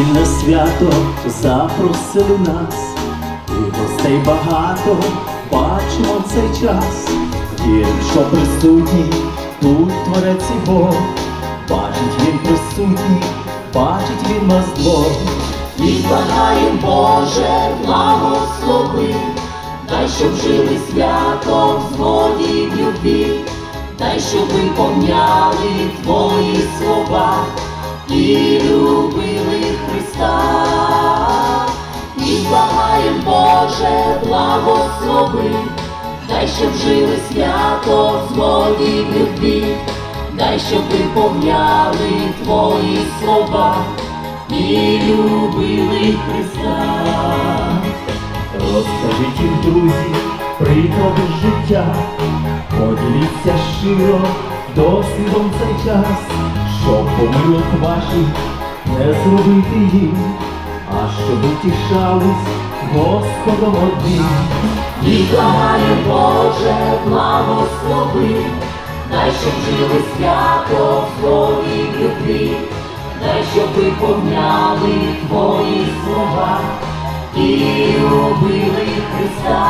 весільне свято запросили нас, і гостей багато бачимо в цей час. Вірим, що присутній тут творець Бог, бачить він присутній, бачить він нас двох. І благаєм Боже, благослови, дай, щоб жили свято в згоді в любві, дай, щоб виповняли Твої слова і любили Христа. І благаєм Боже, благослови, дай, щоб жили свято в згоді любві, дай, щоб виповняли Твої слова. І любили Христа. Розкажіть їм, друзі, приклади життя, поділіться щиро досвідом цей час, щоб помилок ваших не зробити їм, а щоб утішались Господом одним. І благає Боже, благослови, дай, щоб жили свято в Слові любві, дай, щоб виповняли Твої слова і любили Христа.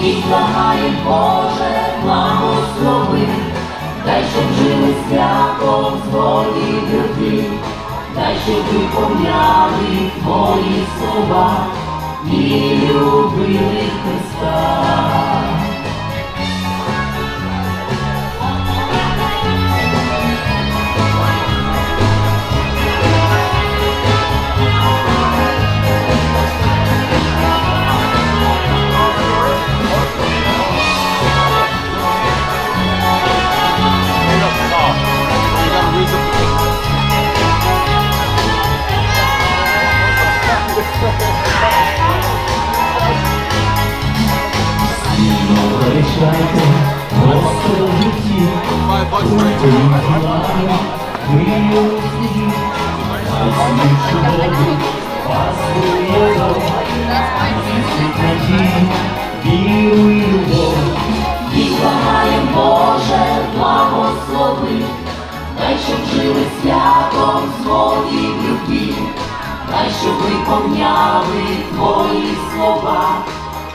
І благає Боже, благослови, дай, щоб жили свято в згоді й любві, дай, щоб виповняли Твої слова і любили Христа. Вас виявило, Світ надії, віру і любов. І благаєм Боже, благослови, дай, щоб жили свято в згоді в любві, дай, щоб виповняли Твої слова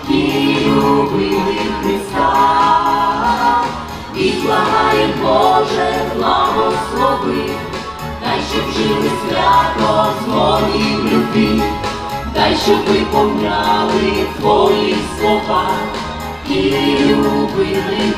і любили Христа. відлагає Боже, благослови, дай, щоб жили свято згоді й дай, щоб виповняли Твої слова. І любили